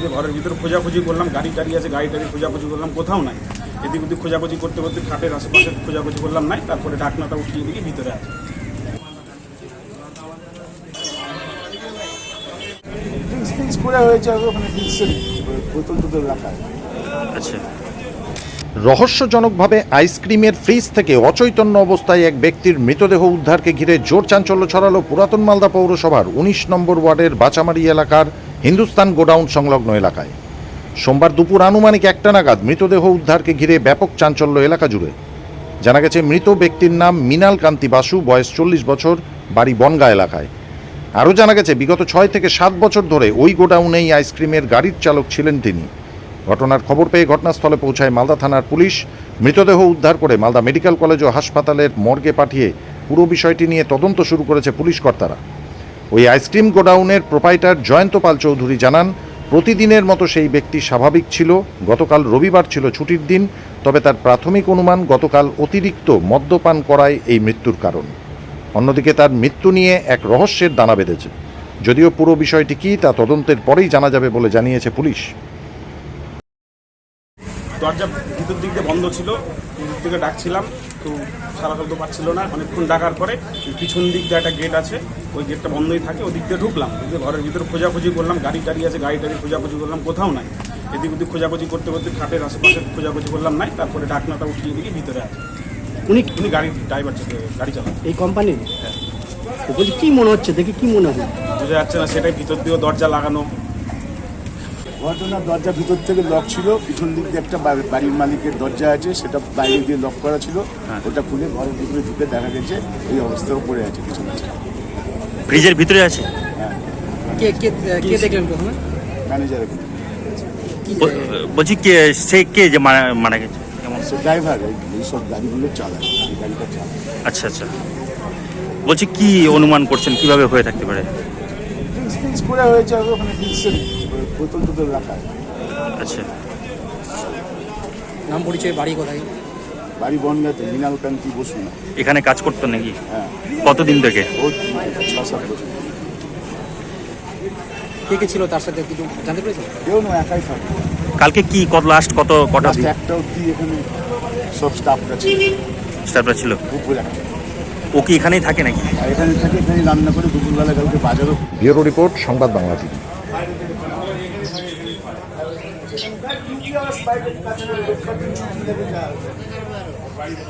যে ঘরের ভিতরে খোঁজাখুঁজি করলাম গাড়ি টাড়ি আছে গাড়ি টাড়ি খোঁজাখুঁজি করলাম কোথাও নাই। এদিক ওদিক খোঁজাখুঁজি করতে করতে খাটের আশেপাশে খোঁজাখুঁজি করলাম নাই তারপরে ঢাকনাটা উঠিয়ে দিকে ভিতরে আছে। করে হয়েছে ওখানে বোতল টোতল রাখা। আছে। আচ্ছা। রহস্যজনকভাবে আইসক্রিমের ফ্রিজ থেকে অচৈতন্য অবস্থায় এক ব্যক্তির মৃতদেহ উদ্ধারকে ঘিরে জোর চাঞ্চল্য ছড়ালো পুরাতন মালদা পৌরসভার উনিশ নম্বর ওয়ার্ডের বাচামারি এলাকার হিন্দুস্তান গোডাউন সংলগ্ন এলাকায়। সোমবার দুপুর আনুমানিক একটা নাগাদ মৃতদেহ উদ্ধারকে ঘিরে ব্যাপক চাঞ্চল্য এলাকা জুড়ে। জানা গেছে, মৃত ব্যক্তির নাম মিনাল কান্তি বাসু, বয়স চল্লিশ বছর, বাড়ি বনগা এলাকায়। আরও জানা গেছে, বিগত ছয় থেকে সাত বছর ধরে ওই গোডাউনেই আইসক্রিমের গাড়ির চালক ছিলেন তিনি। ঘটনার খবর পেয়ে ঘটনাস্থলে পৌঁছায় মালদা থানার পুলিশ। মৃতদেহ উদ্ধার করে মালদা মেডিকেল কলেজ ও হাসপাতালের মর্গে পাঠিয়ে পুরো বিষয়টি নিয়ে তদন্ত শুরু করেছে পুলিশ কর্তারা। ওই আইসক্রিম গোডাউনের প্রোপাইটার জয়ন্ত পাল চৌধুরী জানান, প্রতিদিনের মতো সেই ব্যক্তি স্বাভাবিক ছিল, গতকাল রবিবার ছিল ছুটির দিন, তবে তার প্রাথমিক অনুমান গতকাল অতিরিক্ত মদ্যপান করায় এই মৃত্যুর কারণ। অন্যদিকে তার মৃত্যু নিয়ে এক রহস্যের দানা বেঁধেছে। যদিও পুরো বিষয়টি কী তা তদন্তের পরেই জানা যাবে বলে জানিয়েছে পুলিশ। দরজা ভিতর দিক দিয়ে বন্ধ ছিল ভিতর দিকে ডাকছিলাম তো সারা শব্দ পাচ্ছিল না। অনেকক্ষণ ডাকার পরে পিছন দিক দিয়ে একটা গেট আছে ওই গেটটা বন্ধই থাকে ওই দিক দিয়ে ঢুকলাম। ঢুকে ঘরের ভিতরে খোঁজাখুঁজি করলাম গাড়ি টাড়ি আছে গাড়ি টাড়ি খোঁজাখুঁজি করলাম কোথাও নাই। এদিক ওদিক খোঁজাখুঁজি করতে করতে খাটের আশেপাশে খোঁজাখুঁজি করলাম নাই তারপরে ডাকনাটা উঠিয়ে দিকে ভিতরে আছে। উনি উনি গাড়ি ড্রাইভার গাড়ি চালান। এই কোম্পানির তো বলছি কী মনে হচ্ছে? দেখি কী মনে হয়? বোঝা যাচ্ছে না সেটাই ভিতর দিয়েও দরজা লাগানো। ঘটনার দরজা ভিতর থেকে লক ছিল। পিছন দিক দিয়ে একটা বাড়ির মালিকের দরজা আছে সেটা বাইরে দিয়ে লক করা ছিল। ওটা খুলে ঘরের ভিতরে ঢুকে দেখা গেছে এই অবস্থাও পড়ে আছে কিছু ফ্রিজের ভিতরে আছে? কে কে কে দেখলেন প্রথমে ম্যানেজার বলছি কে সে কে যে মারা মারা গেছে? কেমন? সে ড্রাইভার এইসব গাড়িগুলো চালায় এই গাড়িটা চালায়। আচ্ছা আচ্ছা। বলছি কি অনুমান করছেন? কীভাবে হয়ে থাকতে পারে? করে হয়েছে ওখানে বোতল টোতল রাখা। আছে। আচ্ছা। নাম পরিচয় বাড়ি কোথায়? বাড়ি বনগাতে মৃণাল কান্তি বসু। না এখানে কাজ করতেন নাকি? হ্যাঁ। কতদিন থেকে? ও ছ সাত বছর। কে কে ছিল তার সাথে কিছু জানতে পেরেছেন? কেউ না একাই থাকে কালকে কি কত লাস্ট কত কটা Last একটা অব্দি এখানে সব স্টাফরা ছিল। স্টাফরা ছিল? দুপুর। ও কি এখানেই থাকে নাকি? আর এখানে থাকে এখানে রান্না করে দুপুরবেলা কালকে বাজারও। ব্যুরো রিপোর্ট সংবাদ বাংলা টিভি। বাইরে